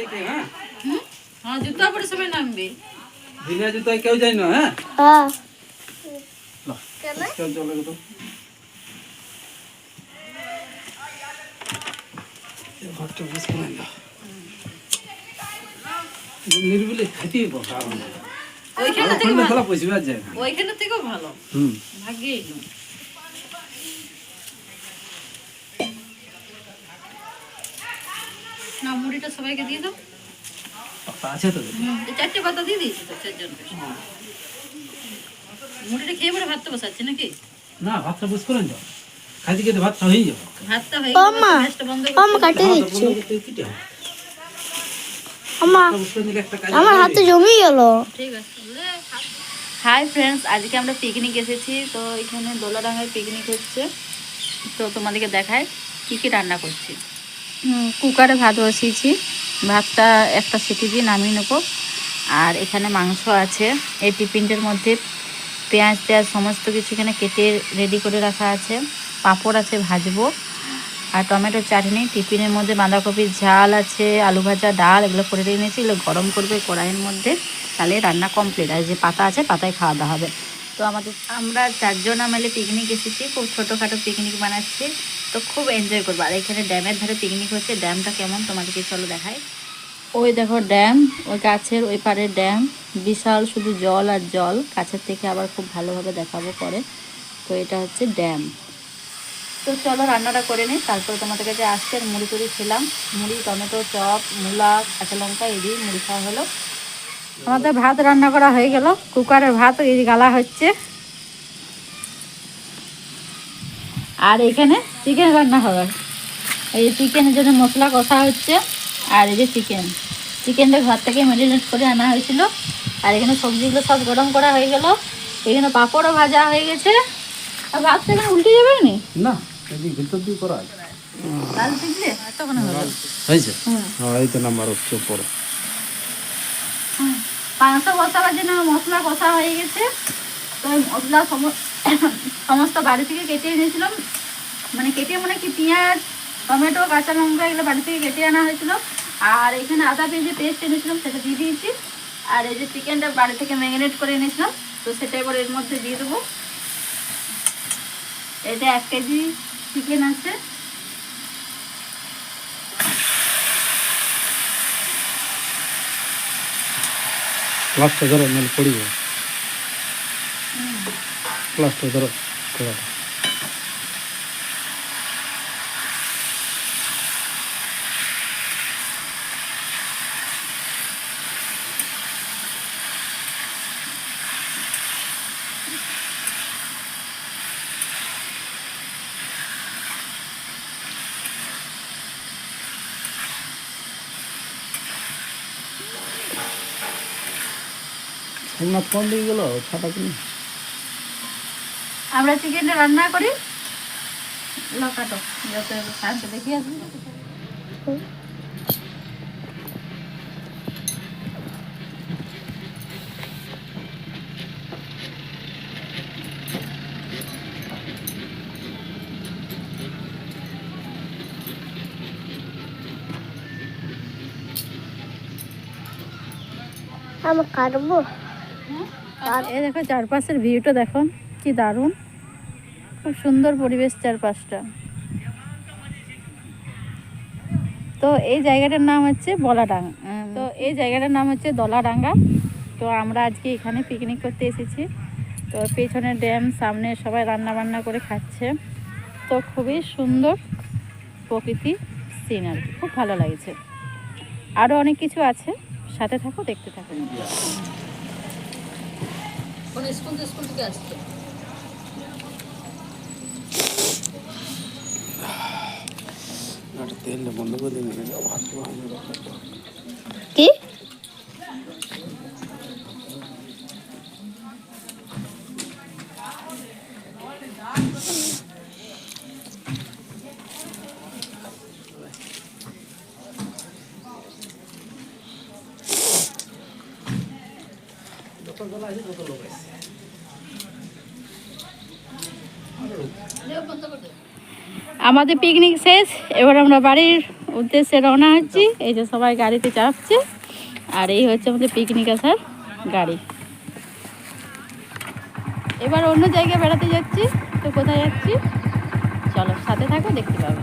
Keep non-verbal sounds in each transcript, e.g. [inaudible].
থেকে হ্যাঁ? হ্যাঁ জুতা পরে সবাই নামবে। বিনা জুতায় কেউ যায় না হ্যাঁ? হ্যাঁ। কেউ চলে গেল ঘরটা বেশ করে না। নির্বিলে খাইতেই বসা ওইখানে থেকে ভালো। ওইখানে থেকেও ভালো। হুম। ভাগ্যে না মুড়িটা সবাইকে দিয়ে দাও। আছে তো। চারটে পাতা দিয়ে দিয়েছি তো চারজনকে মুড়িটা খেয়ে পরে ভাতটা বসাচ্ছি নাকি? না ভাতটা বুঝ করেন যাও খাইতে খেতে ভাতটা হয়ে যাবে। ভাতটা হয়ে গেলে কাটে দিচ্ছি। আমার হাতে জমি গেল। ঠিক আছে হাই ফ্রেন্ডস আজকে আমরা পিকনিক এসেছি তো এখানে দোলাডাঙ্গায় পিকনিক হচ্ছে। তো তোমাদেরকে দেখায় কি কি রান্না করছি। কুকারে ভাত বসিয়েছি। ভাতটা একটা সিটি দিয়ে নামিয়ে নেব। আর এখানে মাংস আছে। এই টিফিনটার মধ্যে পেঁয়াজ টেয়াজ সমস্ত কিছু এখানে কেটে রেডি করে রাখা আছে। পাঁপড় আছে, ভাজবো। আর টমেটো চাটনি, টিফিনের মধ্যে বাঁধাকপির ঝাল আছে, আলু ভাজা, ডাল, এগুলো করে নিয়েছি। এগুলো গরম করবে কড়াইয়ের মধ্যে। তাহলে রান্না কমপ্লিট আর যে পাতা আছে, পাতায় খাওয়া দাওয়া হবে। তো আমাদের, আমরা চারজন মিলে পিকনিক এসেছি, খুব ছোটোখাটো পিকনিক বানাচ্ছি, তো খুব এনজয় করব। আর এখানে ড্যামের ধারে পিকনিক হচ্ছে, ড্যামটা কেমন তোমাদেরকে চলো দেখায় ওই দেখো ড্যাম, ওই গাছের ওই পারে ড্যাম, বিশাল শুধু জল আর জল কাছের থেকে আবার খুব ভালোভাবে দেখাবো পরে। তো এটা হচ্ছে ড্যাম। তো চলো রান্নাটা করে নিই, তারপরে তোমাদের কাছে আজকের মুড়ি টুড়ি খেলাম। মুড়ি, টমেটো, চপ, মূলা, কাঁচা লঙ্কা, এই দিয়ে মুড়ি খাওয়া হলো। আমাদের ভাত রান্না করা হয়ে গেল। কুকারে ভাত এই গালা হচ্ছে। আর এখানে চিকেন রান্না হবে। এই যে চিকেনের জন্য মশলা কষা হচ্ছে। আর এই যে চিকেন চিকেনটা ঘর থেকে ম্যারিনেট করে আনা হয়েছিল। আর এখানে সবজিগুলো সব গরম করা হয়ে গেল। এখানে পাঁপড়ও ভাজা হয়ে গেছে। আর ভাত তো এখানে উল্টে যাবে না ভিতর দিয়ে করা আছে। হয়েছে? হ্যাঁ এই তো নাম্বার হচ্ছে উপরে হুম। মাংস কষাবার জন্য মশলা কষা হয়ে গেছে। তো ওই মশলা সম- [coughs] সমস্ত বাড়ি থেকে কেটে এনেছিলাম। মানে কেটে মানে কি পেঁয়াজ, টমেটো, কাঁচা লঙ্কা এগুলো বাড়ি থেকে কেটে আনা হয়েছিল। আর এখানে আদা পেঁয়াজের পেস্ট এনেছিলাম, সেটা দিয়ে দিয়েছি। আর এই যে চিকেনটা বাড়ি থেকে ম্যারিনেট করে এনেছিলাম, তো সেটা এবার এর মধ্যে দিয়ে দেবো। এটা এক কেজি চিকেন আছে। પ્લાસ્ટર કરો મને પડી ગયો પ્લાસ્ટર કરો. થોડા কোন দিকে গেল ছাটা কিনে। আমরা চিকেনটা রান্না করি। লকাটো যত শান্ত দেখি আসবে আমি কাটবো এই দেখো চারপাশের ভিউটা দেখো, কি দারুণ। খুব সুন্দর পরিবেশ চারপাশটা। তো এই জায়গাটার নাম হচ্ছে বলাডাঙ্গা। তো এই জায়গাটার নাম হচ্ছে দলাডাঙ্গা। তো আমরা আজকে এখানে পিকনিক করতে এসেছি। তো পেছনে ড্যাম সামনে সবাই রান্না বান্না করে খাচ্ছে। তো খুবই সুন্দর প্রকৃতি সিন আর কি খুব ভালো লাগছে। আরও অনেক কিছু আছে, সাথে থাকো, দেখতে থাকো। কোন স্কুল তো স্কুল থেকে আসছে তেলটা বন্ধ করে দিন ভাত আমাদের পিকনিক শেষ, এবার আমরা বাড়ির উদ্দেশ্যে রওনা হচ্ছি। এই যে সবাই গাড়িতে চাপছে, আর এই হচ্ছে আমাদের পিকনিক আসার গাড়ি। এবার অন্য জায়গায় বেড়াতে যাচ্ছি, তো কোথায় যাচ্ছি? চলো, সাথে থাকো, দেখতে পাবে।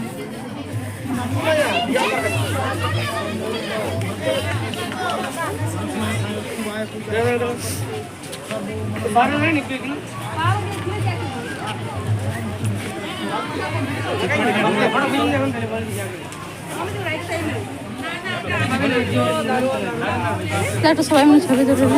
একটা সবাই মিলে ছবি তুলে